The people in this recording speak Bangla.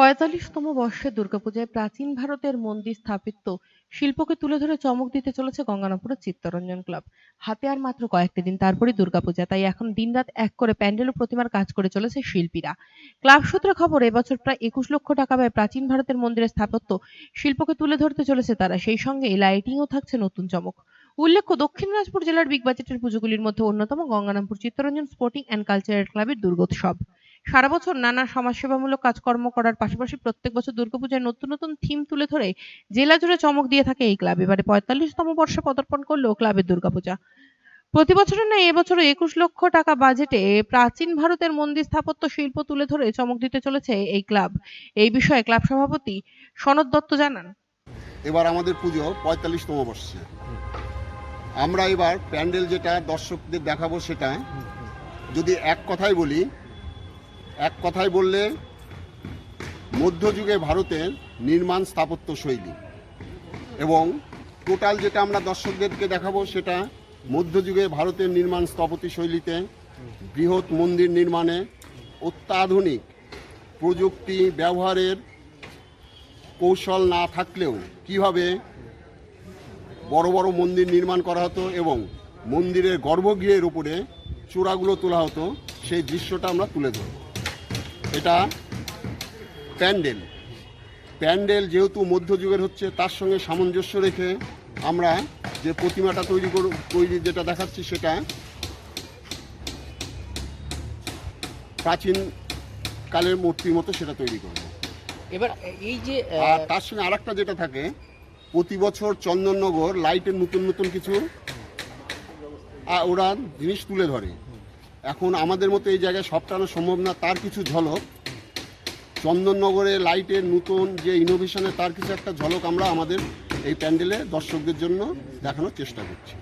পঁয়তাল্লিশতম বর্ষের দুর্গাপূজায় প্রাচীন ভারতের মন্দির স্থাপত্য শিল্পকে তুলে ধরে চমক দিতে চলেছে গঙ্গারামপুরের চিত্তরঞ্জন ক্লাব। হাতে আর মাত্র কয়েকটি দিন তারপরই দুর্গাপূজা, তাই এখন দিনরাত এক করে প্যান্ডেল ও প্রতিমার কাজ করে চলেছে শিল্পীরা। ক্লাব সূত্রে খবর, এবছর প্রায় একুশ লক্ষ টাকা ব্যয় প্রাচীন ভারতের মন্দিরের স্থাপত্য শিল্পকে তুলে ধরতে চলেছে তারা। সেই সঙ্গে লাইটিংও থাকছে নতুন চমক। উল্লেখ্য, দক্ষিণ দিনাজপুর জেলার বিগ বাজেটের পুজোগুলির মধ্যে অন্যতম Gangarampur Chittaranjan sporting and cultural ক্লাবের দুর্গোৎসব। সারা বছর নানা সমাজসেবামূলক কাজকর্ম করার পাশাপাশি প্রত্যেক বছর দুর্গাপূজায় নতুন নতুন থিম তুলে ধরে জেলা জুড়ে চমক দিয়ে থাকে এই ক্লাব। এবারে পঁয়তাল্লিশতম বর্ষে পদার্পণ করল ক্লাবের দুর্গাপূজা। প্রতি বছরের ন্যায় এবছরও একুশ লক্ষ টাকা বাজেটে প্রাচীন ভারতের মন্দির স্থাপত্য শিল্প তুলে ধরে চমক দিতে চলেছে এই ক্লাব। এই বিষয়ে ক্লাব সভাপতি সনদ দত্ত জানান। এবার আমাদের পুজো পঁয়তাল্লিশতম বর্ষে। আমরা এবার প্যান্ডেল যেটা দর্শকদের দেখাবো সেটা যদি এক কথায় বলি এক কথায় বললে, মধ্যযুগে ভারতের নির্মাণ স্থাপত্য শৈলী এবং টোটাল যেটা আমরা দর্শকদেরকে দেখাবো সেটা মধ্যযুগে ভারতের নির্মাণ স্থপতি শৈলীতে, বৃহৎ মন্দির নির্মাণে, অত্যাধুনিক প্রযুক্তি ব্যবহারের কৌশল না থাকলেও কীভাবে বড় বড় মন্দির নির্মাণ করা হতো এবং মন্দিরের গর্ভগৃহের উপরে চূড়াগুলো তোলা হতো, সেই দৃশ্যটা আমরা তুলে ধরব। এটা প্যান্ডেল। প্যান্ডেল যেহেতু মধ্যযুগের হচ্ছে তার সঙ্গে সামঞ্জস্য রেখে আমরা যে প্রতিমাটা তৈরি করব তৈরি যেটা দেখাচ্ছি সেটা প্রাচীন কালের মূর্তির মতো সেটা তৈরি করব। এবার এই যে আর তার সঙ্গে আরেকটা যেটা থাকে প্রতি বছর চন্দননগর লাইটের নতুন নতুন কিছু ওরা জিনিস তুলে ধরে। এখন আমাদের মতো এই জায়গায় সব টানো সম্ভব না, তার কিছু ঝলক। চন্দননগরে লাইটের নতুন যে ইনোভেশনের তার কিছু একটা ঝলক আমরা আমাদের এই প্যান্ডেলে দর্শকদের জন্য দেখানোর চেষ্টা করছি।